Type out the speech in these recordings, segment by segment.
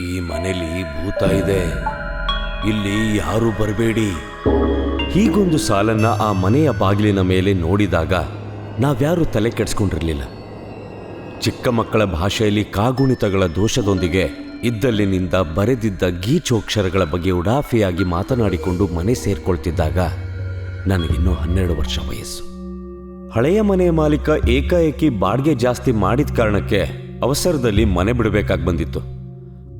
ಈ ಮನೇಲಿ ಭೂತ ಇದೆ. ಇಲ್ಲಿ ಯಾರು ಬರಬೇಡಿ. ಹೀಗೊಂದು ಸಾಲನ್ನ ಆ ಮನೆಯ ಬಾಗಿಲಿನ ಮೇಲೆ ನೋಡಿದಾಗ ನಾವ್ಯಾರೂ ತಲೆ ಕೆಡಿಸ್ಕೊಂಡಿರ್ಲಿಲ್ಲ. ಚಿಕ್ಕ ಮಕ್ಕಳ ಭಾಷೆಯಲ್ಲಿ ಕಾಗುಣಿತಗಳ ದೋಷದೊಂದಿಗೆ ಇದ್ದಲ್ಲಿನಿಂದ ಬರೆದಿದ್ದ ಗೀಚೋಕ್ಷರಗಳ ಬಗ್ಗೆ ಉಡಾಫಿಯಾಗಿ ಮಾತನಾಡಿಕೊಂಡು ಮನೆ ಸೇರ್ಕೊಳ್ತಿದ್ದಾಗ ನನಗಿನ್ನೂ ಹನ್ನೆರಡು ವರ್ಷ ವಯಸ್ಸು. ಹಳೆಯ ಮನೆಯ ಮಾಲೀಕ ಏಕಾಏಕಿ ಬಾಡಿಗೆ ಜಾಸ್ತಿ ಮಾಡಿದ ಕಾರಣಕ್ಕೆ ಅವಸರದಲ್ಲಿ ಮನೆ ಬಿಡಬೇಕಾಗಿ ಬಂದಿತ್ತು.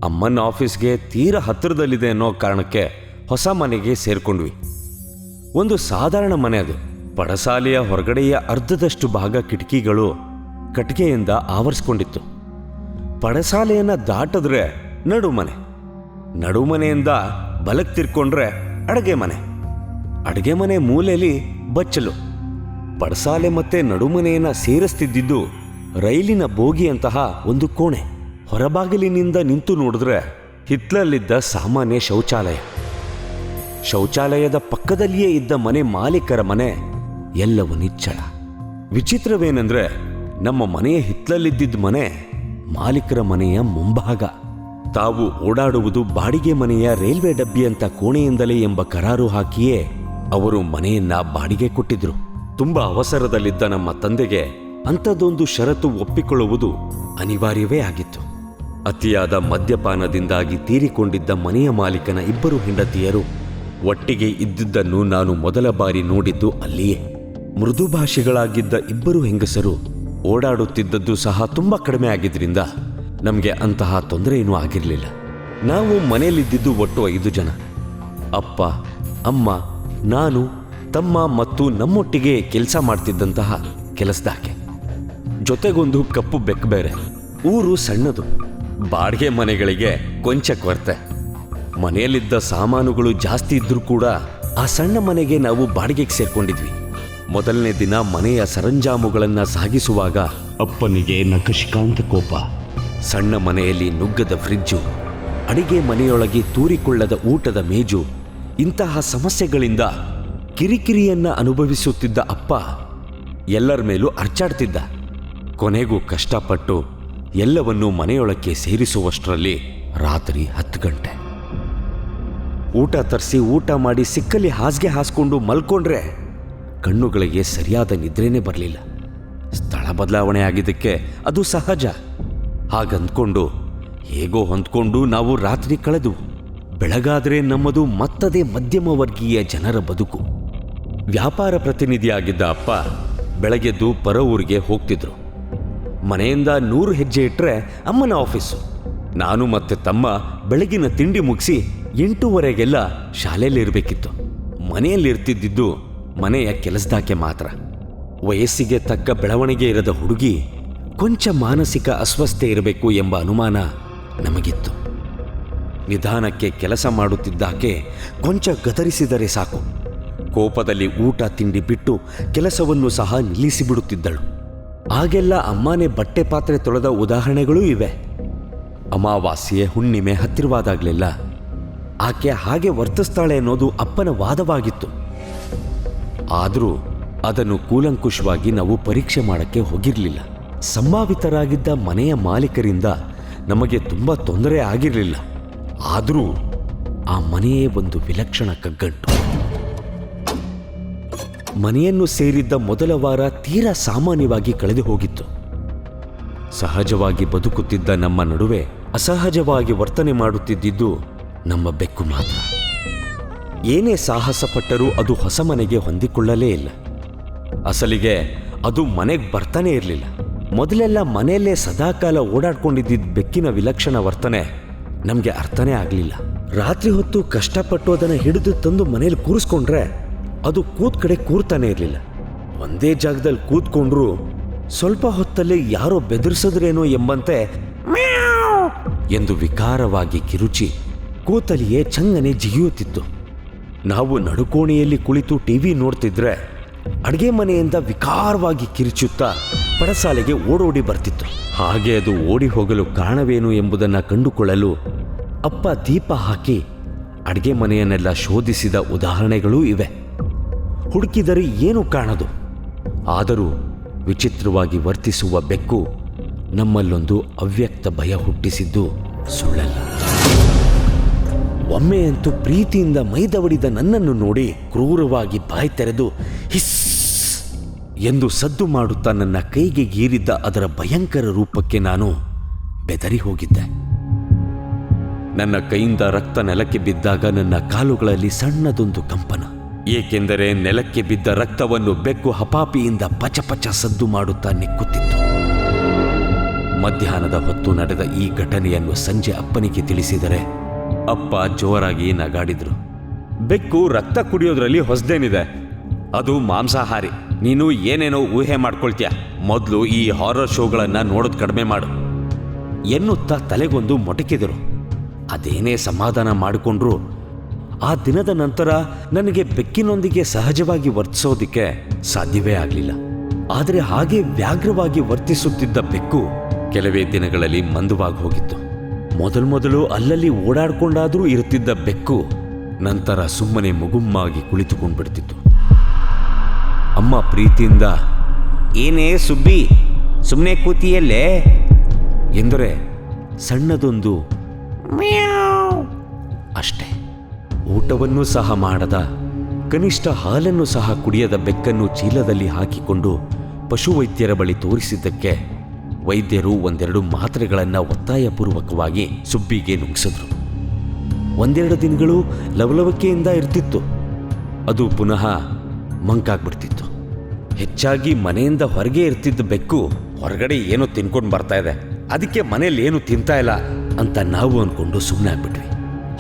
ಅಮ್ಮನ ಆಫೀಸ್ಗೆ ತೀರ ಹತ್ತಿರದಲ್ಲಿದೆ ಅನ್ನೋ ಕಾರಣಕ್ಕೆ ಹೊಸ ಮನೆಗೆ ಸೇರಿಕೊಂಡ್ವಿ. ಒಂದು ಸಾಧಾರಣ ಮನೆ ಅದು. ಪಡಸಾಲೆಯ ಹೊರಗಡೆಯ ಅರ್ಧದಷ್ಟು ಭಾಗ ಕಿಟಕಿಗಳು ಕಟ್ಟಿಗೆಯಿಂದ ಆವರಿಸ್ಕೊಂಡಿತ್ತು. ಪಡಸಾಲೆಯನ್ನು ದಾಟಿದ್ರೆ ನಡುಮನೆ ನಡುಮನೆಯಿಂದ ಬಲಕ್ಕೆ ತಿರ್ಕೊಂಡ್ರೆ ಅಡುಗೆ ಮನೆ. ಅಡುಗೆ ಮನೆ ಮೂಲೆಯಲ್ಲಿ ಬಚ್ಚಲು. ಪಡಸಾಲೆ ಮತ್ತೆ ನಡುಮನೆಯನ್ನು ಸೇರಿಸ್ತಿದ್ದಿದ್ದು ರೈಲಿನ ಬೋಗಿಯಂತಹ ಒಂದು ಕೋಣೆ. ಹೊರಬಾಗಿಲಿನಿಂದ ನಿಂತು ನೋಡಿದ್ರೆ ಹಿತ್ಲಲ್ಲಿದ್ದ ಸಾಮಾನ್ಯ ಶೌಚಾಲಯ. ಶೌಚಾಲಯದ ಪಕ್ಕದಲ್ಲಿಯೇ ಇದ್ದ ಮನೆ ಮಾಲೀಕರ ಮನೆ ಎಲ್ಲವೂ ನಿಚ್ಚಳ. ವಿಚಿತ್ರವೇನೆಂದ್ರೆ ನಮ್ಮ ಮನೆಯ ಹಿತ್ಲಲ್ಲಿದ್ದಿದ್ದ ಮನೆ ಮಾಲೀಕರ ಮನೆಯ ಮುಂಭಾಗ. ತಾವು ಓಡಾಡುವುದು ಬಾಡಿಗೆ ಮನೆಯ ರೈಲ್ವೆ ಡಬ್ಬಿ ಕೋಣೆಯಿಂದಲೇ ಎಂಬ ಕರಾರು ಹಾಕಿಯೇ ಅವರು ಮನೆಯನ್ನ ಬಾಡಿಗೆ ಕೊಟ್ಟಿದ್ರು. ತುಂಬಾ ಅವಸರದಲ್ಲಿದ್ದ ನಮ್ಮ ತಂದೆಗೆ ಅಂಥದ್ದೊಂದು ಷರತ್ತು ಒಪ್ಪಿಕೊಳ್ಳುವುದು ಅನಿವಾರ್ಯವೇ ಆಗಿತ್ತು. ಅತಿಯಾದ ಮದ್ಯಪಾನದಿಂದಾಗಿ ತೀರಿಕೊಂಡಿದ್ದ ಮನೆಯ ಮಾಲೀಕನ ಇಬ್ಬರು ಹೆಂಡತಿಯರು ಒಟ್ಟಿಗೆ ಇದ್ದಿದ್ದನ್ನು ನಾನು ಮೊದಲ ಬಾರಿ ನೋಡಿದ್ದು ಅಲ್ಲಿಯೇ. ಮೃದು ಭಾಷೆಗಳಾಗಿದ್ದ ಇಬ್ಬರು ಹೆಂಗಸರು ಓಡಾಡುತ್ತಿದ್ದದ್ದು ಸಹ ತುಂಬಾ ಕಡಿಮೆ ಆಗಿದ್ರಿಂದ ನಮಗೆ ಅಂತಹ ತೊಂದರೆ ಆಗಿರಲಿಲ್ಲ. ನಾವು ಮನೆಯಲ್ಲಿದ್ದಿದ್ದು ಒಟ್ಟು ಐದು ಜನ. ಅಪ್ಪ, ಅಮ್ಮ, ನಾನು, ತಮ್ಮ ಮತ್ತು ನಮ್ಮೊಟ್ಟಿಗೆ ಕೆಲಸ ಮಾಡ್ತಿದ್ದಂತಹ ಕೆಲಸದಾಕೆ. ಜೊತೆಗೊಂದು ಕಪ್ಪು ಬೆಕ್ಕು ಬೇರೆ ಊರು ಸಣ್ಣದು. ಬಾಡಿಗೆ ಮನೆಗಳಿಗೆ ಕೊಂಚ ಕೊರತೆ ಮನೆಯಲ್ಲಿದ್ದ ಸಾಮಾನುಗಳು ಜಾಸ್ತಿ ಇದ್ರೂ ಕೂಡ ಆ ಸಣ್ಣ ಮನೆಗೆ ನಾವು ಬಾಡಿಗೆಗೆ ಸೇರ್ಕೊಂಡಿದ್ವಿ. ಮೊದಲನೇ ದಿನ ಮನೆಯ ಸರಂಜಾಮುಗಳನ್ನ ಸಾಗಿಸುವಾಗ ಅಪ್ಪನಿಗೆ ನಕಶಿಕಾಂತ ಕೋಪ. ಸಣ್ಣ ಮನೆಯಲ್ಲಿ ನುಗ್ಗದ ಫ್ರಿಜ್ಜು ಅಡಿಗೆ ಮನೆಯೊಳಗೆ ತೂರಿಕೊಳ್ಳದ ಊಟದ ಮೇಜು ಇಂತಹ ಸಮಸ್ಯೆಗಳಿಂದ ಕಿರಿಕಿರಿಯನ್ನ ಅನುಭವಿಸುತ್ತಿದ್ದ ಅಪ್ಪ ಎಲ್ಲರ ಮೇಲೂ ಅರ್ಚಾಡ್ತಿದ್ದ. ಕೊನೆಗೂ ಕಷ್ಟಪಟ್ಟು ಎಲ್ಲವನ್ನೂ ಮನೆಯೊಳಕ್ಕೆ ಸೇರಿಸುವಷ್ಟರಲ್ಲಿ ರಾತ್ರಿ ಹತ್ತು ಗಂಟೆ. ಊಟ ತರಿಸಿ ಊಟ ಮಾಡಿ ಸಿಕ್ಕಲ್ಲಿ ಹಾಸಿಗೆ ಹಾಸ್ಕೊಂಡು ಮಲ್ಕೊಂಡ್ರೆ ಕಣ್ಣುಗಳಿಗೆ ಸರಿಯಾದ ನಿದ್ರೆನೇ ಬರಲಿಲ್ಲ. ಸ್ಥಳ ಬದಲಾವಣೆ ಆಗಿದ್ದಕ್ಕೆ ಅದು ಸಹಜ. ಹಾಗಂದ್ಕೊಂಡು ಹೇಗೋ ಹೊಂದ್ಕೊಂಡು ನಾವು ರಾತ್ರಿ ಕಳೆದು, ಬೆಳಗಾದರೆ ನಮ್ಮದು ಮತ್ತದೇ ಮಧ್ಯಮ ವರ್ಗೀಯ ಜನರ ಬದುಕು. ವ್ಯಾಪಾರ ಪ್ರತಿನಿಧಿಯಾಗಿದ್ದ ಅಪ್ಪ ಬೆಳಗ್ಗೆದ್ದು ಪರ ಊರಿಗೆ ಹೋಗ್ತಿದ್ರು. ಮನೆಯಿಂದ ನೂರು ಹೆಜ್ಜೆ ಇಟ್ಟರೆ ಅಮ್ಮನ ಆಫೀಸು. ನಾನು ಮತ್ತೆ ತಮ್ಮ ಬೆಳಗಿನ ತಿಂಡಿ ಮುಗಿಸಿ ಎಂಟೂವರೆಗೆಲ್ಲ ಶಾಲೆಯಲ್ಲಿರಬೇಕಿತ್ತು. ಮನೆಯಲ್ಲಿರ್ತಿದ್ದಿದ್ದು ಮನೆಯ ಕೆಲಸದಾಕೆ ಮಾತ್ರ. ವಯಸ್ಸಿಗೆ ತಕ್ಕ ಬೆಳವಣಿಗೆ ಇರದ ಹುಡುಗಿ ಕೊಂಚ ಮಾನಸಿಕ ಅಸ್ವಸ್ಥೆ ಇರಬೇಕು ಎಂಬ ಅನುಮಾನ ನಮಗಿತ್ತು. ನಿಧಾನಕ್ಕೆ ಕೆಲಸ ಮಾಡುತ್ತಿದ್ದಾಕೆ ಕೊಂಚ ಗದರಿಸಿದರೆ ಸಾಕು. ಕೋಪದಲ್ಲಿ ಊಟ ತಿಂಡಿ ಬಿಟ್ಟು ಕೆಲಸವನ್ನು ಸಹ ನಿಲ್ಲಿಸಿಬಿಡುತ್ತಿದ್ದಳು. ಆಗೆಲ್ಲ ಅಮ್ಮನೇ ಬಟ್ಟೆ ಪಾತ್ರೆ ತೊಳೆದ ಉದಾಹರಣೆಗಳೂ ಇವೆ. ಅಮಾವಾಸ್ಯೆ ಹುಣ್ಣಿಮೆ ಹತ್ತಿರವಾದಾಗಲೆಲ್ಲ ಆಕೆ ಹಾಗೆ ವರ್ತಿಸ್ತಾಳೆ ಅನ್ನೋದು ಅಪ್ಪನ ವಾದವಾಗಿತ್ತು. ಆದರೂ ಅದನ್ನು ಕೂಲಂಕುಷವಾಗಿ ನಾವು ಪರೀಕ್ಷೆ ಮಾಡಕ್ಕೆ ಹೋಗಿರಲಿಲ್ಲ. ಸಂಭಾವಿತರಾಗಿದ್ದ ಮನೆಯ ಮಾಲೀಕರಿಂದ ನಮಗೆ ತುಂಬ ತೊಂದರೆ ಆಗಿರಲಿಲ್ಲ. ಆದರೂ ಆ ಮನೆಯೇ ಒಂದು ವಿಲಕ್ಷಣ ಕಗ್ಗಂಟು. ಮನೆಯನ್ನು ಸೇರಿದ್ದ ಮೊದಲ ವಾರ ತೀರಾ ಸಾಮಾನ್ಯವಾಗಿ ಕಳೆದು ಹೋಗಿತ್ತು. ಸಹಜವಾಗಿ ಬದುಕುತ್ತಿದ್ದ ನಮ್ಮ ನಡುವೆ ಅಸಹಜವಾಗಿ ವರ್ತನೆ ಮಾಡುತ್ತಿದ್ದಿದ್ದು ನಮ್ಮ ಬೆಕ್ಕು ಮಾತ್ರ. ಏನೇ ಸಾಹಸ ಪಟ್ಟರೂ ಅದು ಹೊಸ ಮನೆಗೆ ಹೊಂದಿಕೊಳ್ಳಲೇ ಇಲ್ಲ. ಅಸಲಿಗೆ ಅದು ಮನೆಗೆ ಬರ್ತಾನೆ ಇರಲಿಲ್ಲ. ಮೊದಲೆಲ್ಲ ಮನೆಯಲ್ಲೇ ಸದಾಕಾಲ ಓಡಾಡ್ಕೊಂಡಿದ್ದ ಬೆಕ್ಕಿನ ವಿಲಕ್ಷಣ ವರ್ತನೆ ನಮಗೆ ಅರ್ಥನೇ ಆಗಲಿಲ್ಲ. ರಾತ್ರಿ ಹೊತ್ತು ಕಷ್ಟಪಟ್ಟು ಅದನ್ನು ಹಿಡಿದು ತಂದು ಮನೇಲಿ ಕೂರಿಸ್ಕೊಂಡ್ರೆ ಅದು ಕೂತ್ ಕಡೆ ಕೂರ್ತಾನೆ ಇರಲಿಲ್ಲ. ಒಂದೇ ಜಾಗದಲ್ಲಿ ಕೂತ್ಕೊಂಡ್ರು ಸ್ವಲ್ಪ ಹೊತ್ತಲ್ಲೇ ಯಾರೋ ಬೆದರಿಸಿದ್ರೇನೋ ಎಂಬಂತೆ ಎಂದು ವಿಕಾರವಾಗಿ ಕಿರುಚಿ ಕೂತಲಿಯೇ ಚಂಗನೆ ಜಿಗಿಯುತ್ತಿತ್ತು. ನಾವು ನಡುಕೋಣೆಯಲ್ಲಿ ಕುಳಿತು ಟಿವಿ ನೋಡ್ತಿದ್ರೆ ಅಡುಗೆ ಮನೆಯಿಂದ ವಿಕಾರವಾಗಿ ಕಿರಿಚುತ್ತಾ ಪಡಸಾಲೆಗೆ ಓಡೋಡಿ ಬರ್ತಿತ್ತು. ಹಾಗೆ ಅದು ಓಡಿ ಹೋಗಲು ಕಾರಣವೇನು ಎಂಬುದನ್ನು ಕಂಡುಕೊಳ್ಳಲು ಅಪ್ಪ ದೀಪ ಹಾಕಿ ಅಡುಗೆ ಮನೆಯನ್ನೆಲ್ಲ ಶೋಧಿಸಿದ ಉದಾಹರಣೆಗಳೂ ಇವೆ. ಹುಡುಕಿದರೆ ಏನು ಕಾಣದು? ಆದರೂ ವಿಚಿತ್ರವಾಗಿ ವರ್ತಿಸುವ ಬೆಕ್ಕು ನಮ್ಮಲ್ಲೊಂದು ಅವ್ಯಕ್ತ ಭಯ ಹುಟ್ಟಿಸಿದ್ದು ಸುಳ್ಳಲ್ಲ. ಒಮ್ಮೆಯಂತೂ ಪ್ರೀತಿಯಿಂದ ಮೈದವಡಿದ ನನ್ನನ್ನು ನೋಡಿ ಕ್ರೂರವಾಗಿ ಬಾಯಿ ತೆರೆದು, ಹಿಸ್! ಎಂದು ಸದ್ದು ಮಾಡುತ್ತಾ ನನ್ನ ಕೈಗೆ ಗೀರಿದ್ದ ಅದರ ಭಯಂಕರ ರೂಪಕ್ಕೆ ನಾನು ಬೆದರಿ ಹೋಗಿದ್ದೆ. ನನ್ನ ಕೈಯಿಂದ ರಕ್ತ ನೆಲಕ್ಕೆ ಬಿದ್ದಾಗ ನನ್ನ ಕಾಲುಗಳಲ್ಲಿ ಸಣ್ಣದೊಂದು ಕಂಪನ. ಏಕೆಂದರೆ ನೆಲಕ್ಕೆ ಬಿದ್ದ ರಕ್ತವನ್ನು ಬೆಕ್ಕು ಹಪಾಪಿಯಿಂದ ಪಚಪಚ ಪಚ ಸದ್ದು ಮಾಡುತ್ತಾ ನಿಕ್ಕುತ್ತಿತ್ತು. ಮಧ್ಯಾಹ್ನದ ಹೊತ್ತು ನಡೆದ ಈ ಘಟನೆಯನ್ನು ಸಂಜೆ ಅಪ್ಪನಿಗೆ ತಿಳಿಸಿದರೆ ಅಪ್ಪ ಜೋರಾಗಿ ನಗಾಡಿದ್ರು. ಬೆಕ್ಕು ರಕ್ತ ಕುಡಿಯೋದ್ರಲ್ಲಿ ಹೊಸದೇನಿದೆ. ಅದು ಮಾಂಸಾಹಾರಿ. ನೀನು ಏನೇನೋ ಊಹೆ ಮಾಡ್ಕೊಳ್ತೀಯ? ಮೊದಲು ಈ ಹಾರರ್ ಶೋಗಳನ್ನ ನೋಡೋದು ಕಡಿಮೆ ಮಾಡು. ಎನ್ನುತ್ತಾ ತಲೆಗೊಂದು ಮೊಟಕಿದರು. ಅದೇನೇ ಸಮಾಧಾನ ಮಾಡಿಕೊಂಡ್ರು ಆ ದಿನದ ನಂತರ ನನಗೆ ಬೆಕ್ಕಿನೊಂದಿಗೆ ಸಹಜವಾಗಿ ವರ್ತಿಸೋದಿಕ್ಕೆ ಸಾಧ್ಯವೇ ಆಗಲಿಲ್ಲ. ಆದರೆ ಹಾಗೆ ವ್ಯಾಘ್ರವಾಗಿ ವರ್ತಿಸುತ್ತಿದ್ದ ಬೆಕ್ಕು ಕೆಲವೇ ದಿನಗಳಲ್ಲಿ ಮಂದವಾಗಿ ಹೋಗಿತ್ತು. ಮೊದಲು ಮೊದಲು ಅಲ್ಲಲ್ಲಿ ಓಡಾಡ್ಕೊಂಡಾದ್ರೂ ಇರುತ್ತಿದ್ದ ಬೆಕ್ಕು ನಂತರ ಸುಮ್ಮನೆ ಮುಗುಮ್ಮಾಗಿ ಕುಳಿತುಕೊಂಡ್ಬಿಡ್ತಿತ್ತು. ಅಮ್ಮ ಪ್ರೀತಿಯಿಂದ, ಏನೇ ಸುಬ್ಬಿ ಸುಮ್ಮನೆ ಕೂತಿಯಲ್ಲೇ? ಎಂದರೆ ಸಣ್ಣದೊಂದು ಊಟವನ್ನೂ ಸಹ ಮಾಡದ. ಕನಿಷ್ಠ ಹಾಲನ್ನು ಸಹ ಕುಡಿಯದ ಬೆಕ್ಕನ್ನು ಚೀಲದಲ್ಲಿ ಹಾಕಿಕೊಂಡು ಪಶುವೈದ್ಯರ ಬಳಿ ತೋರಿಸಿದ್ದಕ್ಕೆ ವೈದ್ಯರು ಒಂದೆರಡು ಮಾತ್ರೆಗಳನ್ನು ಒತ್ತಾಯಪೂರ್ವಕವಾಗಿ ಸುಬ್ಬಿಗೆ ನುಗ್ಗಿಸಿದ್ರು ಒಂದೆರಡು ದಿನಗಳು ಲವಲವಿಕೆಯಿಂದ ಇರ್ತಿತ್ತು. ಅದು ಪುನಃ ಮಂಕಾಗ್ಬಿಡ್ತಿತ್ತು. ಹೆಚ್ಚಾಗಿ ಮನೆಯಿಂದ ಹೊರಗೆ ಇರ್ತಿದ್ದ ಬೆಕ್ಕು ಹೊರಗಡೆ ಏನೋ ತಿನ್ಕೊಂಡು ಬರ್ತಾ ಇದೆ, ಅದಕ್ಕೆ ಮನೇಲಿ ಏನು ತಿಂತಾ ಇಲ್ಲ ಅಂತ ನಾವು ಅಂದ್ಕೊಂಡು ಸುಮ್ಮನೆ ಆಗ್ಬಿಟ್ವಿ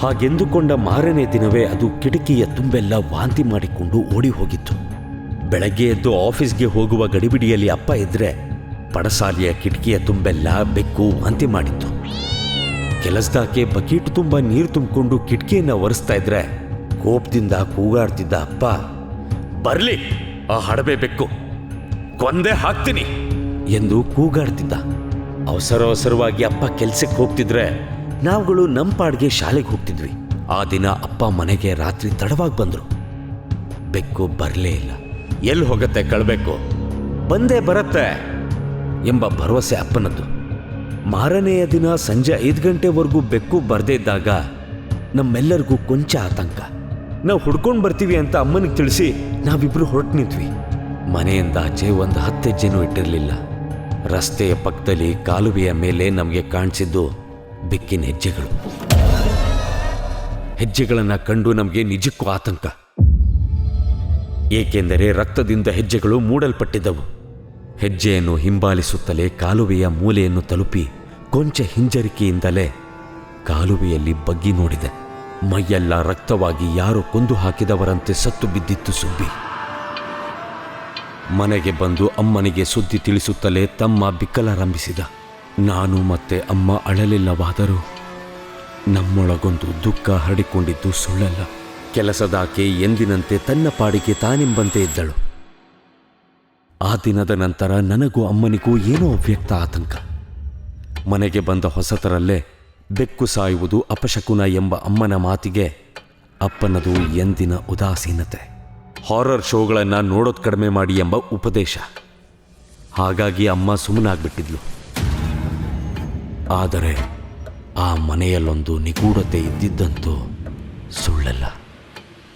ಹಾಗೆಂದುಕೊಂಡ ಮಾರನೇ ದಿನವೇ ಅದು ಕಿಟಕಿಯ ತುಂಬೆಲ್ಲ ವಾಂತಿ ಮಾಡಿಕೊಂಡು ಓಡಿ ಹೋಗಿತ್ತು ಬೆಳಗ್ಗೆ ಎದ್ದು ಆಫೀಸ್ಗೆ ಹೋಗುವ ಗಡಿಬಿಡಿಯಲ್ಲಿ ಅಪ್ಪ ಇದ್ರೆ ಪಡಸಾಲಿಯ ಕಿಟಕಿಯ ತುಂಬೆಲ್ಲ ಬೆಕ್ಕು ವಾಂತಿ ಮಾಡಿತ್ತು. ಕೆಲಸದಾಕೆ ಬಕೀಟ್ ತುಂಬ ನೀರು ತುಂಬಿಕೊಂಡು ಕಿಟಕಿಯನ್ನ ಒರೆಸ್ತಾ ಇದ್ರೆ ಕೋಪದಿಂದ ಕೂಗಾಡ್ತಿದ್ದ ಅಪ್ಪ, ಬರ್ಲಿ, ಆ ಹಡಬೆ ಬೆಕ್ಕು. ಕೊಂದೇ ಹಾಕ್ತೀನಿ. ಎಂದು ಕೂಗಾಡ್ತಿದ್ದ. ಅವಸರ ಅವಸರವಾಗಿ ಅಪ್ಪ ಕೆಲಸಕ್ಕೆ ಹೋಗ್ತಿದ್ರೆ ನಾವುಗಳು ನಮ್ಮ ಪಾಡ್ಗೆ ಶಾಲೆಗೆ ಹೋಗ್ತಿದ್ವಿ. ಆ ದಿನ ಅಪ್ಪ ಮನೆಗೆ ರಾತ್ರಿ ತಡವಾಗಿ ಬಂದರು. ಬೆಕ್ಕು ಬರಲೇ ಇಲ್ಲ. ಎಲ್ಲಿ ಹೋಗತ್ತೆ ಕಳ್ಬೇಕು? ಬಂದೇ ಬರತ್ತೆ ಎಂಬ ಭರವಸೆ ಅಪ್ಪನದ್ದು. ಮಾರನೆಯ ದಿನ ಸಂಜೆ ಐದು ಗಂಟೆವರೆಗೂ ಬೆಕ್ಕು ಬರದೇ ಇದ್ದಾಗ ನಮ್ಮೆಲ್ಲರಿಗೂ ಕೊಂಚ ಆತಂಕ. ನಾವು ಹುಡ್ಕೊಂಡು ಬರ್ತೀವಿ ಅಂತ ಅಮ್ಮನಿಗೆ ತಿಳಿಸಿ ನಾವಿಬ್ಬರು ಹೊರಟು ನಿಂತ್ವಿ. ಮನೆಯಿಂದ ಆಚೆ ಒಂದು ಹತ್ತು ಹೆಜ್ಜೆನೂ ಇಟ್ಟಿರಲಿಲ್ಲ. ರಸ್ತೆಯ ಪಕ್ಕದಲ್ಲಿ ಕಾಲುವೆಯ ಮೇಲೆ ನಮಗೆ ಕಾಣಿಸಿದ್ದು ಬೆಕ್ಕಿನ ಹೆಜ್ಜೆಗಳು. ಹೆಜ್ಜೆಗಳನ್ನು ಕಂಡು ನಮಗೆ ನಿಜಕ್ಕೂ ಆತಂಕ. ಏಕೆಂದರೆ ರಕ್ತದಿಂದ ಹೆಜ್ಜೆಗಳು ಮೂಡಲ್ಪಟ್ಟಿದ್ದವು. ಹೆಜ್ಜೆಯನ್ನು ಹಿಂಬಾಲಿಸುತ್ತಲೇ ಕಾಲುವೆಯ ಮೂಲೆಯನ್ನು ತಲುಪಿ ಕೊಂಚ ಹಿಂಜರಿಕೆಯಿಂದಲೇ ಕಾಲುವೆಯಲ್ಲಿ ಬಗ್ಗಿ ನೋಡಿದೆ. ಮೈಯೆಲ್ಲ ರಕ್ತವಾಗಿ ಯಾರು ಕೊಂದು ಹಾಕಿದವರಂತೆ ಸತ್ತು ಬಿದ್ದಿತ್ತು ಸುಬ್ಬಿ. ಮನೆಗೆ ಬಂದು ಅಮ್ಮನಿಗೆ ಸುದ್ದಿ ತಿಳಿಸುತ್ತಲೇ ತಮ್ಮ ಬಿಕ್ಕಲಾರಂಭಿಸಿದ. ನಾನು ಮತ್ತೆ ಅಮ್ಮ ಅಳಲಿಲ್ಲವಾದರೂ ನಮ್ಮೊಳಗೊಂದು ದುಃಖ ಹರಡಿಕೊಂಡಿದ್ದು ಸುಳ್ಳಲ್ಲ. ಕೆಲಸದಾಕೆ ಎಂದಿನಂತೆ ತನ್ನ ಪಾಡಿಗೆ ತಾನೆಂಬಂತೆ ಇದ್ದಳು. ಆ ದಿನದ ನಂತರ ನನಗೂ ಅಮ್ಮನಿಗೂ ಏನೋ ಅವ್ಯಕ್ತ ಆತಂಕ. ಮನೆಗೆ ಬಂದ ಹೊಸತರಲ್ಲೇ ಬೆಕ್ಕು ಸಾಯುವುದು ಅಪಶಕುನ ಎಂಬ ಅಮ್ಮನ ಮಾತಿಗೆ ಅಪ್ಪನದು ಎಂದಿನ ಉದಾಸೀನತೆ. ಹಾರರ್ ಶೋಗಳನ್ನು ನೋಡೋದು ಕಡಿಮೆ ಮಾಡಿ ಎಂಬ ಉಪದೇಶ. ಹಾಗಾಗಿ ಅಮ್ಮ ಸುಮ್ಮನಾಗ್ಬಿಟ್ಟಿದ್ಲು. ಆದರೆ ಆ ಮನೆಯಲ್ಲೊಂದು ನಿಗೂಢತೆ ಇದ್ದಿದ್ದಂತೂ ಸುಳ್ಳಲ್ಲ.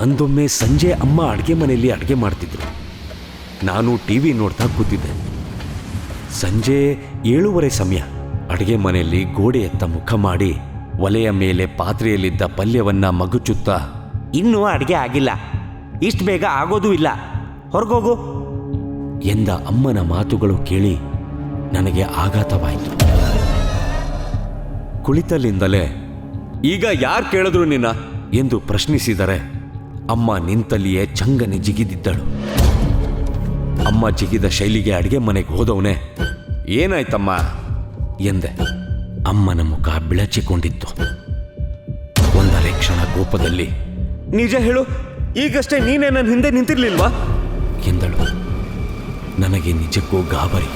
ಅಂದೊಮ್ಮೆ ಸಂಜೆ ಅಮ್ಮ ಅಡುಗೆ ಮನೆಯಲ್ಲಿ ಅಡುಗೆ ಮಾಡ್ತಿದ್ರು. ನಾನು ಟಿ ವಿ ನೋಡ್ತಾ ಕೂತಿದ್ದೆ. ಸಂಜೆ ಏಳುವರೆ ಸಮಯ. ಅಡುಗೆ ಮನೆಯಲ್ಲಿ ಗೋಡೆಯತ್ತ ಮುಖ ಮಾಡಿ ಒಲೆಯ ಮೇಲೆ ಪಾತ್ರೆಯಲ್ಲಿದ್ದ ಪಲ್ಯವನ್ನ ಮಗುಚುತ್ತಾ, ಇನ್ನೂ ಅಡುಗೆ ಆಗಿಲ್ಲ. ಇಷ್ಟು ಬೇಗ ಆಗೋದೂ ಇಲ್ಲ. ಹೊರಗೋಗು. ಎಂದ ಅಮ್ಮನ ಮಾತುಗಳು ಕೇಳಿ ನನಗೆ ಆಘಾತವಾಯಿತು. ಕುಳಿತಲ್ಲಿಂದಲೇ, ಈಗ ಯಾರು ಕೇಳಿದ್ರು ನಿನ್ನ? ಎಂದು ಪ್ರಶ್ನಿಸಿದರೆ, ಅಮ್ಮ ನಿಂತಲ್ಲಿಯೇ ಚಂಗನೆ ಜಿಗಿದಿದ್ದಳು. ಅಮ್ಮ ಜಿಗಿದ ಶೈಲಿಗೆ ಅಡಿಗೆ ಮನೆಗೆ ಹೋದವನೇ, ಏನಾಯ್ತಮ್ಮ? ಎಂದೆ. ಅಮ್ಮನ ಮುಖ ಬಿಳಚಿಕೊಂಡಿತ್ತು. ಒಂದರೆ ಕ್ಷಣ ಕೋಪದಲ್ಲಿ, ನಿಜ ಹೇಳು, ಈಗಷ್ಟೇ ನೀನೇ ನನ್ನ ಹಿಂದೆ ನಿಂತಿರ್ಲಿಲ್ವಾ? ಎಂದಳು. ನನಗೆ ನಿಜಕ್ಕೂ ಗಾಬರಿ.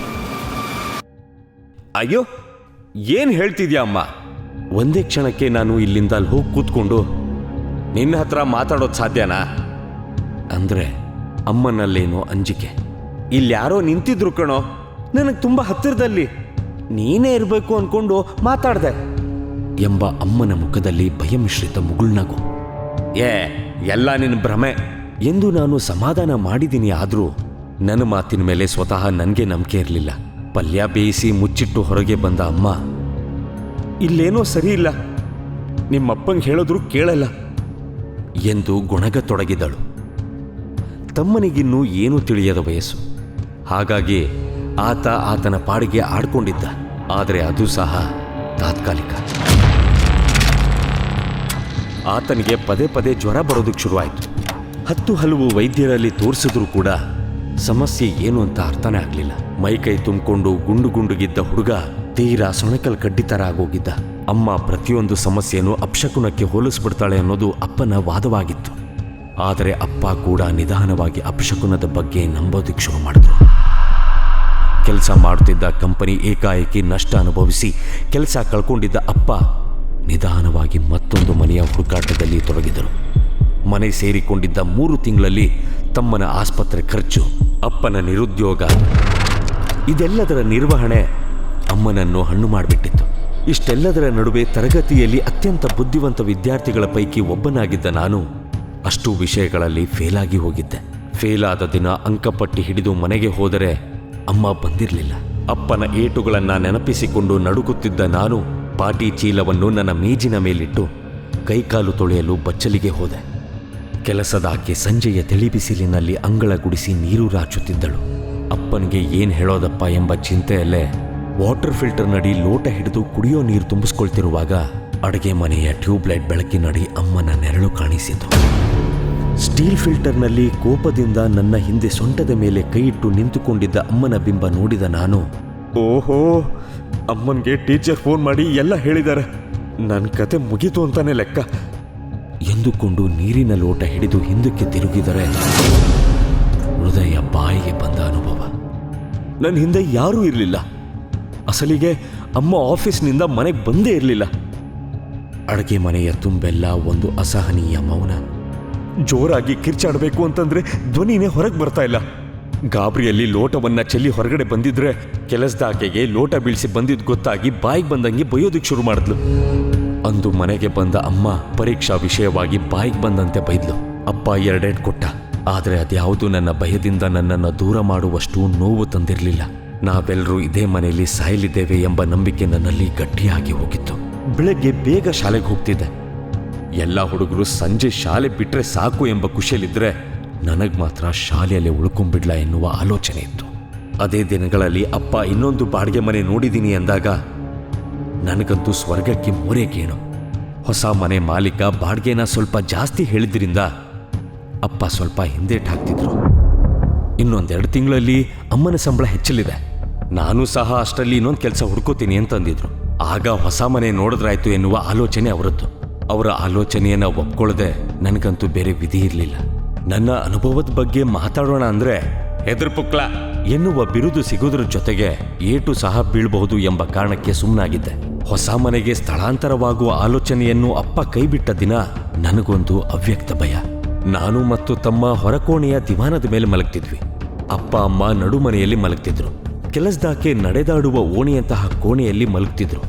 ಅಯ್ಯೋ, ಏನ್ ಹೇಳ್ತಿದ್ಯಾ ಅಮ್ಮ? ಒಂದೇ ಕ್ಷಣಕ್ಕೆ ನಾನು ಇಲ್ಲಿಂದ ಅಲ್ಲಿ ಹೋಗಿ ಕೂತ್ಕೊಂಡು ನಿನ್ನ ಹತ್ರ ಮಾತಾಡೋದು ಸಾಧ್ಯನಾ? ಅಂದ್ರೆ ಅಮ್ಮನಲ್ಲೇನೋ ಅಂಜಿಕೆ. ಇಲ್ಲಿ ಯಾರೋ ನಿಂತಿದ್ರು ಕಣೋ. ನನಗೆ ತುಂಬ ಹತ್ತಿರದಲ್ಲಿ. ನೀನೇ ಇರಬೇಕು ಅನ್ಕೊಂಡು ಮಾತಾಡ್ದೆ. ಎಂಬ ಅಮ್ಮನ ಮುಖದಲ್ಲಿ ಭಯಮಿಶ್ರಿತ ಮುಗುಳ್ನಗು ಏ, ಎಲ್ಲ ನಿನ್ನ ಭ್ರಮೆ. ಎಂದು ನಾನು ಸಮಾಧಾನ ಮಾಡಿದ್ದೀನಿ ಆದರೂ ನನ್ನ ಮಾತಿನ ಮೇಲೆ ಸ್ವತಃ ನನಗೆ ನಂಬಿಕೆ ಇರಲಿಲ್ಲ. ಪಲ್ಯ ಬೇಯಿಸಿ ಮುಚ್ಚಿಟ್ಟು ಹೊರಗೆ ಬಂದ ಅಮ್ಮ ಇಲ್ಲೇನೋ ಸರಿ ಇಲ್ಲ ನಿಮ್ಮಪ್ಪಂಗೆ ಹೇಳಿದ್ರು ಕೇಳಲ್ಲ. ಎಂದು ಗುಣಗತೊಡಗಿದಳು. ತಮ್ಮನಿಗಿನ್ನೂ ಏನೂ ತಿಳಿಯದ ವಯಸ್ಸು. ಹಾಗಾಗಿ ಆತ ಆತನ ಪಾಡಿಗೆ ಆಡ್ಕೊಂಡಿದ್ದ. ಆದರೆ ಅದು ಸಹ ತಾತ್ಕಾಲಿಕ. ಆತನಿಗೆ ಪದೇ ಪದೇ ಜ್ವರ ಬರೋದಕ್ಕೆ ಶುರುವಾಯಿತು. ಹತ್ತು ಹಲವು ವೈದ್ಯರಲ್ಲಿ ತೋರಿಸಿದ್ರೂ ಕೂಡ ಸಮಸ್ಯೆ ಏನು ಅಂತ ಅರ್ಥನೇ ಆಗಲಿಲ್ಲ. ಮೈಕೈ ತುಂಬಿಕೊಂಡು ಗುಂಡು ಗುಂಡುಗಿದ್ದ ಹುಡುಗ ತೀರಾ ಸೊಣಕಲ್ ಕಡ್ಡಿ ಆಗೋಗಿದ್ದ ಅಮ್ಮ ಪ್ರತಿಯೊಂದು ಸಮಸ್ಯೆಯನ್ನು ಅಪಶಕುನಕ್ಕೆ ಹೋಲಿಸ್ಬಿಡ್ತಾಳೆ ಅನ್ನೋದು ಅಪ್ಪನ ವಾದವಾಗಿತ್ತು. ಆದರೆ ಅಪ್ಪ ಕೂಡ ನಿಧಾನವಾಗಿ ಅಪಶಕುನದ ಬಗ್ಗೆ ನಂಬೋದಿಕ್ಕೆ ಶುರು ಮಾಡಿದ್ರು. ಕೆಲಸ ಮಾಡುತ್ತಿದ್ದ ಕಂಪನಿ ಏಕಾಏಕಿ ನಷ್ಟ ಅನುಭವಿಸಿ ಕೆಲಸ ಕಳ್ಕೊಂಡಿದ್ದ ಅಪ್ಪ ನಿಧಾನವಾಗಿ ಮತ್ತೊಂದು ಮನೆಯ ಹುಡುಕಾಟದಲ್ಲಿ ತೊಡಗಿದರು. ಮನೆ ಸೇರಿಕೊಂಡಿದ್ದ ಮೂರು ತಿಂಗಳಲ್ಲಿ ತಮ್ಮನ ಆಸ್ಪತ್ರೆ ಖರ್ಚು, ಅಪ್ಪನ ನಿರುದ್ಯೋಗ, ಇದೆಲ್ಲದರ ನಿರ್ವಹಣೆ ಅಮ್ಮನನ್ನು ಹಣ್ಣು ಮಾಡಿಬಿಟ್ಟಿತ್ತು. ಇಷ್ಟೆಲ್ಲದರ ನಡುವೆ ತರಗತಿಯಲ್ಲಿ ಅತ್ಯಂತ ಬುದ್ಧಿವಂತ ವಿದ್ಯಾರ್ಥಿಗಳ ಪೈಕಿ ಒಬ್ಬನಾಗಿದ್ದ ನಾನು ಅಷ್ಟು ವಿಷಯಗಳಲ್ಲಿ ಫೇಲಾಗಿ ಹೋಗಿದ್ದೆ. ಫೇಲಾದ ದಿನ ಅಂಕಪಟ್ಟಿ ಹಿಡಿದು ಮನೆಗೆ ಹೋದರೆ ಅಮ್ಮ ಬಂದಿರಲಿಲ್ಲ. ಅಪ್ಪನ ಏಟುಗಳನ್ನು ನೆನಪಿಸಿಕೊಂಡು ನಡುಗುತ್ತಿದ್ದ ನಾನು ಪಾಟಿ ಚೀಲವನ್ನು ನನ್ನ ಮೇಜಿನ ಮೇಲಿಟ್ಟು ಕೈಕಾಲು ತೊಳೆಯಲು ಬಚ್ಚಲಿಗೆ ಹೋದೆ. ಕೆಲಸದಾಕೆ ಸಂಜೆಯ ತಿಳಿಬಿಸಿಲಿನಲ್ಲಿ ಅಂಗಳ ಗುಡಿಸಿ ನೀರು ರಾಚುತ್ತಿದ್ದಳು. ಅಪ್ಪನಿಗೆ ಏನ್ ಹೇಳೋದಪ್ಪ ಎಂಬ ಚಿಂತೆಯಲ್ಲೇ ವಾಟರ್ ಫಿಲ್ಟರ್ ನಡಿ ಲೋಟ ಹಿಡಿದು ಕುಡಿಯೋ ನೀರು ತುಂಬಿಸ್ಕೊಳ್ತಿರುವಾಗ ಅಡುಗೆ ಮನೆಯ ಟ್ಯೂಬ್ಲೈಟ್ ಬೆಳಕಿನಡಿ ಅಮ್ಮನ ನೆರಳು ಕಾಣಿಸಿತು. ಸ್ಟೀಲ್ ಫಿಲ್ಟರ್ನಲ್ಲಿ ಕೋಪದಿಂದ ನನ್ನ ಹಿಂದೆ ಸೊಂಟದ ಮೇಲೆ ಕೈಯಿಟ್ಟು ನಿಂತುಕೊಂಡಿದ್ದ ಅಮ್ಮನ ಬಿಂಬ ನೋಡಿದ ನಾನು, ಓಹೋ, ಅಮ್ಮನಿಗೆ ಟೀಚರ್ ಫೋನ್ ಮಾಡಿ ಎಲ್ಲ ಹೇಳಿದ್ದಾರೆ. ನನ್ನ ಕತೆ ಮುಗೀತು ಅಂತಾನೆ ಲೆಕ್ಕ. ಎಂದುಕೊಂಡು ನೀರಿನ ಲೋಟ ಹಿಡಿದು ಹಿಂದಕ್ಕೆ ತಿರುಗಿದರೆ ಹೃದಯ ಬಾಯಿಗೆ ಬಂದ ಅನುಭವ. ನನ್ನ ಹಿಂದೆ ಯಾರೂ ಇರಲಿಲ್ಲ. ಅಸಲಿಗೆ ಅಮ್ಮ ಆಫೀಸ್ನಿಂದ ಮನೆಗೆ ಬಂದೇ ಇರಲಿಲ್ಲ. ಅಡುಗೆ ಮನೆಯ ತುಂಬೆಲ್ಲ ಒಂದು ಅಸಹನೀಯ ಮೌನ. ಜೋರಾಗಿ ಕಿರ್ಚಾಡಬೇಕು ಅಂತಂದ್ರೆ ಧ್ವನಿನೇ ಹೊರಗೆ ಬರ್ತಾ ಇಲ್ಲ. ಗಾಬರಿಯಲ್ಲಿ ಲೋಟವನ್ನ ಚೆಲ್ಲಿ ಹೊರಗಡೆ ಬಂದಿದ್ರೆ ಕೆಲಸದಾಕೆಗೆ ಲೋಟ ಬೀಳಿಸಿ ಬಂದಿದ್ದು ಗೊತ್ತಾಗಿ ಬಾಯಿಗೆ ಬಂದಂಗೆ ಬೈಯೋದಕ್ಕೆ ಶುರು ಮಾಡಿದ್ಲು. ಅಂದು ಮನೆಗೆ ಬಂದ ಅಮ್ಮ ಪರೀಕ್ಷಾ ವಿಷಯವಾಗಿ ಬಾಯಿಗೆ ಬಂದಂತೆ ಬೈದ್ಲು. ಅಪ್ಪ ಎರಡೆರಡು ಕೊಟ್ಟ. ಆದರೆ ಅದ್ಯಾವುದು ನನ್ನ ಭಯದಿಂದ ನನ್ನನ್ನು ದೂರ ಮಾಡುವಷ್ಟು ನೋವು ತಂದಿರಲಿಲ್ಲ. ನಾವೆಲ್ಲರೂ ಇದೇ ಮನೆಯಲ್ಲಿ ಸಾಯಲಿದ್ದೇವೆ ಎಂಬ ನಂಬಿಕೆ ನನ್ನಲ್ಲಿ ಗಟ್ಟಿಯಾಗಿ ಹೋಗಿತ್ತು. ಬೆಳಗ್ಗೆ ಬೇಗ ಶಾಲೆಗೆ ಹೋಗ್ತಿದ್ದೆ. ಎಲ್ಲ ಹುಡುಗರು ಸಂಜೆ ಶಾಲೆ ಬಿಟ್ಟರೆ ಸಾಕು ಎಂಬ ಖುಷಿಯಲ್ಲಿದ್ದರೆ ನನಗೆ ಮಾತ್ರ ಶಾಲೆಯಲ್ಲಿ ಉಳ್ಕೊಂಡ್ಬಿಡ್ಲ ಎನ್ನುವ ಆಲೋಚನೆ ಇತ್ತು. ಅದೇ ದಿನಗಳಲ್ಲಿ ಅಪ್ಪ ಇನ್ನೊಂದು ಬಾಡಿಗೆ ಮನೆ ನೋಡಿದ್ದೀನಿ ಅಂದಾಗ ನನಗಂತೂ ಸ್ವರ್ಗಕ್ಕೆ ಮೋರೆ ಗೇಣು ಹೊಸ ಮನೆ ಮಾಲೀಕ ಬಾಡಿಗೆನ ಸ್ವಲ್ಪ ಜಾಸ್ತಿ ಹೇಳಿದ್ರಿಂದ ಅಪ್ಪ ಸ್ವಲ್ಪ ಹಿಂದೇಟ್ ಹಾಕ್ತಿದ್ರು. ಇನ್ನೊಂದೆರಡು ತಿಂಗಳಲ್ಲಿ ಅಮ್ಮನ ಸಂಬಳ ಹೆಚ್ಚಲಿದೆ. ನಾನು ಸಹ ಅಷ್ಟರಲ್ಲಿ ಇನ್ನೊಂದು ಕೆಲಸ ಹುಡ್ಕೋತೀನಿ ಅಂತಂದಿದ್ರು. ಆಗ ಹೊಸ ಮನೆ ನೋಡಿದ್ರಾಯ್ತು ಎನ್ನುವ ಆಲೋಚನೆ ಅವರದ್ದು. ಅವರ ಆಲೋಚನೆಯನ್ನ ಒಪ್ಕೊಳ್ಳದೆ ನನಗಂತೂ ಬೇರೆ ವಿಧಿ ಇರಲಿಲ್ಲ. ನನ್ನ ಅನುಭವದ ಬಗ್ಗೆ ಮಾತಾಡೋಣ ಅಂದ್ರೆ, ಹೆದ್ರ ಪುಕ್ಲ! ಎನ್ನುವ ಬಿರುದು ಸಿಗೋದ್ರ ಜೊತೆಗೆ ಏಟು ಸಹ ಬೀಳಬಹುದು ಎಂಬ ಕಾರಣಕ್ಕೆ ಸುಮ್ಮನಾಗಿದ್ದೆ ಹೊಸ ಮನೆಗೆ ಸ್ಥಳಾಂತರವಾಗುವ ಆಲೋಚನೆಯನ್ನು ಅಪ್ಪ ಕೈಬಿಟ್ಟ ದಿನ ನನಗೊಂದು ಅವ್ಯಕ್ತ ಭಯ. ನಾನು ಮತ್ತು ತಮ್ಮ ಹೊರಕೋಣೆಯ ದಿವಾನದ ಮೇಲೆ ಮಲಗ್ತಿದ್ವಿ. ಅಪ್ಪ, ಅಮ್ಮ ನಡುಮನೆಯಲ್ಲಿ ಮಲಗ್ತಿದ್ರು. ಕೆಲಸದಾಕೆ ನಡೆದಾಡುವ ಓಣಿಯಂತಹ ಕೋಣೆಯಲ್ಲಿ ಮಲಗ್ತಿದ್ರು.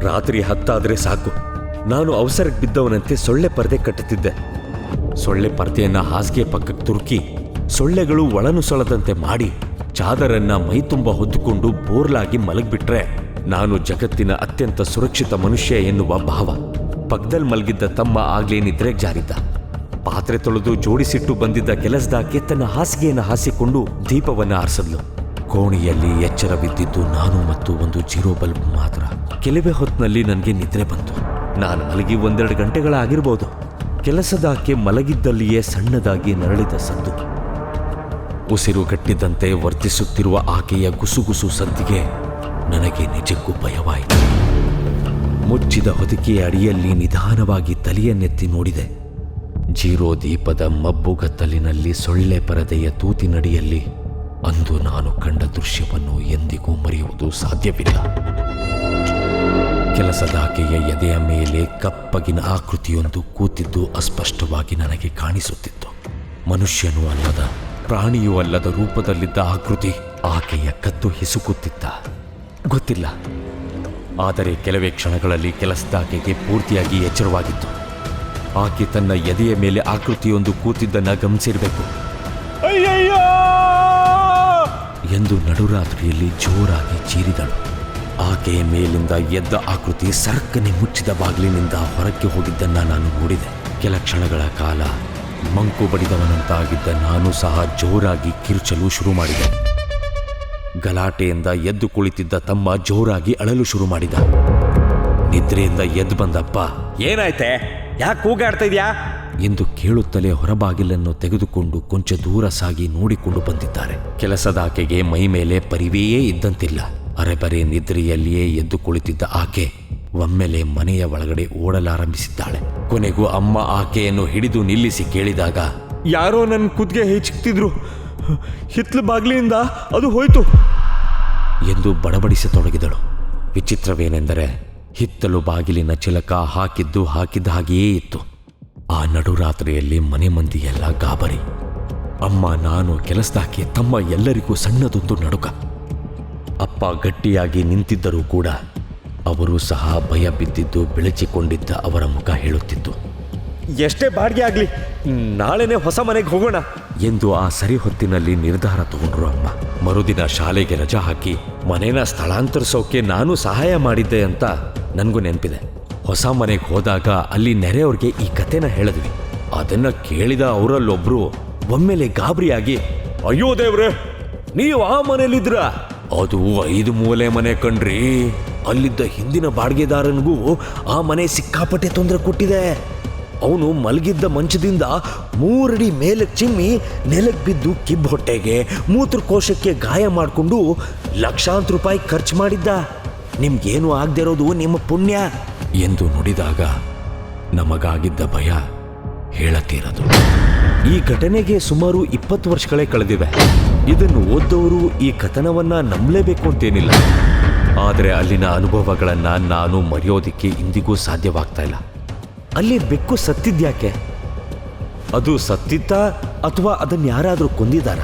ರಾತ್ರಿ ಹತ್ತಾದ್ರೆ ಸಾಕು. ನಾನು ಅವಸರಕ್ಕೆ ಬಿದ್ದವನಂತೆ ಸೊಳ್ಳೆ ಪರದೆ ಕಟ್ಟುತ್ತಿದ್ದೆ. ಸೊಳ್ಳೆ ಪರದೆಯನ್ನ ಹಾಸಿಗೆ ಪಕ್ಕಕ್ಕೆ ತುರುಕಿ, ಸೊಳ್ಳೆಗಳು ಒಳನುಸಳದಂತೆ ಮಾಡಿ, ಚಾದರನ್ನ ಮೈತುಂಬ ಹೊದ್ದುಕೊಂಡು ಬೋರ್ಲಾಗಿ ಮಲಗಿಬಿಟ್ರೆ ನಾನು ಜಗತ್ತಿನ ಅತ್ಯಂತ ಸುರಕ್ಷಿತ ಮನುಷ್ಯ ಎನ್ನುವ ಭಾವ. ಪಕ್ಕದಲ್ಲಿ ಮಲಗಿದ್ದ ತಮ್ಮ ಆಗ್ಲೇನಿದ್ರೆ ಜಾರಿದ್ದ. ಪಾತ್ರೆ ತೊಳೆದು ಜೋಡಿಸಿಟ್ಟು ಬಂದಿದ್ದ ಕೆಲಸದಾಕೆ ತನ್ನ ಹಾಸಿಗೆಯನ್ನು ಹಾಸಿಕೊಂಡು ದೀಪವನ್ನ ಆರಿಸಿದ್ಲು. ಕೋಣೆಯಲ್ಲಿ ಎಚ್ಚರವಿದ್ದಿದ್ದು ನಾನು ಮತ್ತು ಒಂದು ಜೀರೋ ಬಲ್ಬ್ ಮಾತ್ರ. ಕೆಲವೇ ಹೊತ್ತಿನಲ್ಲಿ ನನಗೆ ನಿದ್ರೆ ಬಂತು. ನಾನು ಮಲಗಿ ಒಂದೆರಡು ಗಂಟೆಗಳಾಗಿರ್ಬೋದು. ಕೆಲಸದಾಕೆ ಮಲಗಿದ್ದಲ್ಲಿಯೇ ಸಣ್ಣದಾಗಿ ನರಳಿದ ಸದ್ದು. ಉಸಿರು ಕಟ್ಟಿದಂತೆ ವರ್ತಿಸುತ್ತಿರುವ ಆಕೆಯ ಗುಸುಗುಸು ಸದ್ದಿಗೆ ನನಗೆ ನಿಜಕ್ಕೂ ಭಯವಾಯಿತು. ಮುಚ್ಚಿದ ಹೊದಿಕೆಯ ಅಡಿಯಲ್ಲಿ ನಿಧಾನವಾಗಿ ತಲೆಯನ್ನೆತ್ತಿ ನೋಡಿದೆ. ಜೀರೋ ದೀಪದ ಮಬ್ಬುಗತ್ತಲಿನಲ್ಲಿ ಸೊಳ್ಳೆ ಪರದೆಯ ತೂತಿನಡಿಯಲ್ಲಿ ಅಂದು ನಾನು ಕಂಡ ದೃಶ್ಯವನ್ನು ಎಂದಿಗೂ ಮರೆಯುವುದು ಸಾಧ್ಯವಿಲ್ಲ. ಕೆಲಸದಾಕೆಯ ಎದೆಯ ಮೇಲೆ ಕಪ್ಪಗಿನ ಆಕೃತಿಯೊಂದು ಕೂತಿದ್ದು ಅಸ್ಪಷ್ಟವಾಗಿ ನನಗೆ ಕಾಣಿಸುತ್ತಿತ್ತು. ಮನುಷ್ಯನೂ ಅಲ್ಲದ, ಪ್ರಾಣಿಯೂ ಅಲ್ಲದ ರೂಪದಲ್ಲಿದ್ದ ಆಕೃತಿ ಆಕೆಯ ಕತ್ತು ಹಿಸುಕುತ್ತಿತ್ತ. ಗೊತ್ತಿಲ್ಲ. ಆದರೆ ಕೆಲವೇ ಕ್ಷಣಗಳಲ್ಲಿ ಕೆಲಸದಾಕೆಗೆ ಪೂರ್ತಿಯಾಗಿ ಎಚ್ಚರವಾಗಿತ್ತು. ಆಕೆ ತನ್ನ ಎದೆಯ ಮೇಲೆ ಆಕೃತಿಯೊಂದು ಕೂತಿದ್ದನ್ನ ಗಮನಿಸಿರಬೇಕು. ಎಂದು ನಡುರಾತ್ರಿಯಲ್ಲಿ ಜೋರಾಗಿ ಚೀರಿದಳು. ಆಕೆಯ ಮೇಲಿಂದ ಎದ್ದ ಆಕೃತಿ ಸರ್ಕನೆ ಮುಚ್ಚಿದ ಬಾಗಿಲಿನಿಂದ ಹೊರಕ್ಕೆ ಹೋಗಿದ್ದನ್ನ ನಾನು ನೋಡಿದೆ. ಕೆಲ ಕ್ಷಣಗಳ ಕಾಲ ಮಂಕು ಬಡಿದವನಂತಾಗಿದ್ದ ನಾನು ಸಹ ಜೋರಾಗಿ ಕಿರುಚಲು ಶುರು ಮಾಡಿದೆ. ಗಲಾಟೆಯಿಂದ ಎದ್ದು ಕುಳಿತಿದ್ದ ತಮ್ಮ ಜೋರಾಗಿ ಅಳಲು ಶುರು ಮಾಡಿದ. ನಿದ್ರೆಯಿಂದ ಎದ್ದು ಬಂದಪ್ಪ. ಏನಾಯ್ತೆ? ಯಾಕೆ ಕೂಗಾಡ್ತಾ ಇದೆಯಾ? ಎಂದು ಕೇಳುತ್ತಲೇ ಹೊರಬಾಗಿಲನ್ನು ತೆಗೆದುಕೊಂಡು ಕೊಂಚ ದೂರ ಸಾಗಿ ನೋಡಿಕೊಂಡು ಬಂದಿದ್ದಾರೆ. ಕೆಲಸದ ಆಕೆಗೆ ಮೈ ಮೇಲೆ ಪರಿವೆಯೇ ಇದ್ದಂತಿಲ್ಲ. ಅರೆಬರೆ ನಿದ್ರೆಯಲ್ಲಿಯೇ ಎದ್ದು ಕುಳಿತಿದ್ದ ಆಕೆ ಒಮ್ಮೆಲೆ ಮನೆಯ ಒಳಗಡೆ ಓಡಲಾರಂಭಿಸಿದ್ದಾಳೆ. ಕೊನೆಗೂ ಅಮ್ಮ ಆಕೆಯನ್ನು ಹಿಡಿದು ನಿಲ್ಲಿಸಿ ಕೇಳಿದಾಗ ಯಾರೋ ನನ್ನ ಕುದ್ಗೆ ಹೆಚ್ಚುತ್ತಿದ್ರು ಹಿತ್ಲು ಬಾಗ್ಲಿಯಿಂದ ಅದು ಹೋಯ್ತು. ಎಂದು ಬಡಬಡಿಸತೊಡಗಿದಳು. ವಿಚಿತ್ರವೇನೆಂದರೆ ಹಿತ್ತಲು ಬಾಗಿಲಿನ ಚಿಲಕ ಹಾಕಿದ್ದು ಹಾಕಿದ್ದ ಹಾಗೆಯೇ ಇತ್ತು. ಆ ನಡುರಾತ್ರಿಯಲ್ಲಿ ಮನೆ ಮಂದಿಯೆಲ್ಲ ಗಾಬರಿ. ಅಮ್ಮ, ನಾನು ಕೆಲಸದಾಕೆ, ತಮ್ಮ ಎಲ್ಲರಿಗೂ ಸಣ್ಣದೊಂದು ನಡುಕ. ಅಪ್ಪ ಗಟ್ಟಿಯಾಗಿ ನಿಂತಿದ್ದರೂ ಕೂಡ ಅವರು ಸಹ ಭಯ ಬಿದ್ದಿದ್ದು, ಬೆಳಚಿಕೊಂಡಿದ್ದ ಅವರ ಮುಖ ಹೇಳುತ್ತಿತ್ತು. ಎಷ್ಟೇ ಬಾಡಿಗೆ ಆಗ್ಲಿ, ನಾಳೆನೇ ಹೊಸ ಮನೆಗೆ ಹೋಗೋಣ. ಎಂದು ಆ ಸರಿ ಹೊತ್ತಿನಲ್ಲಿ ನಿರ್ಧಾರ ತಗೊಂಡ್ರು ಅಮ್ಮ. ಮರುದಿನ ಶಾಲೆಗೆ ರಜಾ ಹಾಕಿ ಮನೇನ ಸ್ಥಳಾಂತರಿಸೋಕೆ ನಾನು ಸಹಾಯ ಮಾಡಿದ್ದೆ ಅಂತ ನನಗೂ ನೆನಪಿದೆ. ಹೊಸ ಮನೆಗೆ ಹೋದಾಗ ಅಲ್ಲಿ ನೆರೆಯವ್ರಿಗೆ ಈ ಕಥೆನ ಹೇಳಿದ್ವಿ. ಅದನ್ನ ಕೇಳಿದ ಅವರಲ್ಲೊಬ್ರು ಒಮ್ಮೆಲೆ ಗಾಬರಿಯಾಗಿ, ಅಯ್ಯೋ ದೇವ್ರೆ, ನೀವು ಆ ಮನೇಲಿದ್ರ ಅದು ಐದು ಮೂಲೆ ಮನೆ ಕಣ್ರಿ. ಅಲ್ಲಿದ್ದ ಹಿಂದಿನ ಬಾಡಿಗೆದಾರನಿಗೂ ಆ ಮನೆ ಸಿಕ್ಕಾಪಟ್ಟೆ ತೊಂದರೆ ಕೊಟ್ಟಿದೆ. ಅವನು ಮಲಗಿದ್ದ ಮಂಚದಿಂದ ಮೂರಡಿ ಮೇಲಕ್ಕೆ ಚಿಮ್ಮಿ ನೆಲಕ್ಕೆ ಬಿದ್ದು ಕಿಬ್ಬು ಹೊಟ್ಟೆಗೆ ಮೂತ್ರಕೋಶಕ್ಕೆ ಗಾಯ ಮಾಡಿಕೊಂಡು ಲಕ್ಷಾಂತರ ರೂಪಾಯಿ ಖರ್ಚು ಮಾಡಿದ್ದ. ನಿಮ್ಗೇನು ಆಗದಿರೋದು ನಿಮ್ಮ ಪುಣ್ಯ? ಎಂದು ನುಡಿದಾಗ ನಮಗಾಗಿದ್ದ ಭಯ ಹೇಳತೀರದು. ಈ ಘಟನೆಗೆ ಸುಮಾರು ಇಪ್ಪತ್ತು ವರ್ಷಗಳೇ ಕಳೆದಿವೆ. ಇದನ್ನು ಓದ್ದವರು ಈ ಕಥನವನ್ನ ನಂಬಲೇಬೇಕು ಅಂತೇನಿಲ್ಲ. ಆದರೆ ಅಲ್ಲಿನ ಅನುಭವಗಳನ್ನು ನಾನು ಮರೆಯೋದಿಕ್ಕೆ ಇಂದಿಗೂ ಸಾಧ್ಯವಾಗ್ತಾ ಇಲ್ಲ. ಅಲ್ಲಿ ಬೆಕ್ಕು ಸತ್ತಿದ್ಯಾಕೆ ಅದು ಸತ್ತಿತ್ತ ಅಥವಾ ಅದನ್ನು ಯಾರಾದರೂ ಕೊಂದಿದಾರ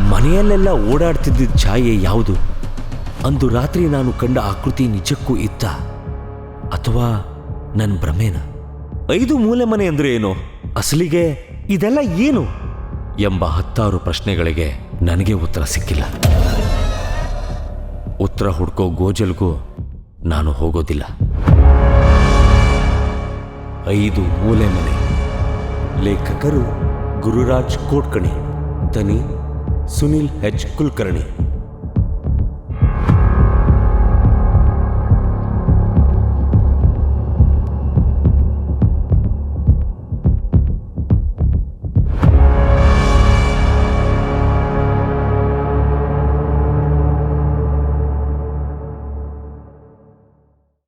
ಮನೆಯಲ್ಲೆಲ್ಲ ಓಡಾಡ್ತಿದ್ದ ಛಾಯೆ ಯಾವುದು? ಅಂದು ರಾತ್ರಿ ನಾನು ಕಂಡ ಆಕೃತಿ ನಿಜಕ್ಕೂ ಇತ್ತ ಅಥವಾ ನನ್ನ ಭ್ರಮೇನ? ಐದು ಮೂಲೆ ಮನೆ ಅಂದ್ರೆ ಏನು? ಅಸಲಿಗೆ ಇದೆಲ್ಲ ಏನು? ಎಂಬ ಹತ್ತಾರು ಪ್ರಶ್ನೆಗಳಿಗೆ ನನಗೆ ಉತ್ತರ ಸಿಕ್ಕಿಲ್ಲ. ಉತ್ತರ ಹುಡ್ಕೋ ಗೋಜಲ್ಗೂ ನಾನು ಹೋಗೋದಿಲ್ಲ. ಐದು ಮೂಲೆ ಮನೆ. ಲೇಖಕರು ಗುರುರಾಜ್ ಕೋಟ್ಕಣಿ ಧನಿ ಸುನಿಲ್ ಹೆಚ್ ಕುಲಕರ್ಣಿ.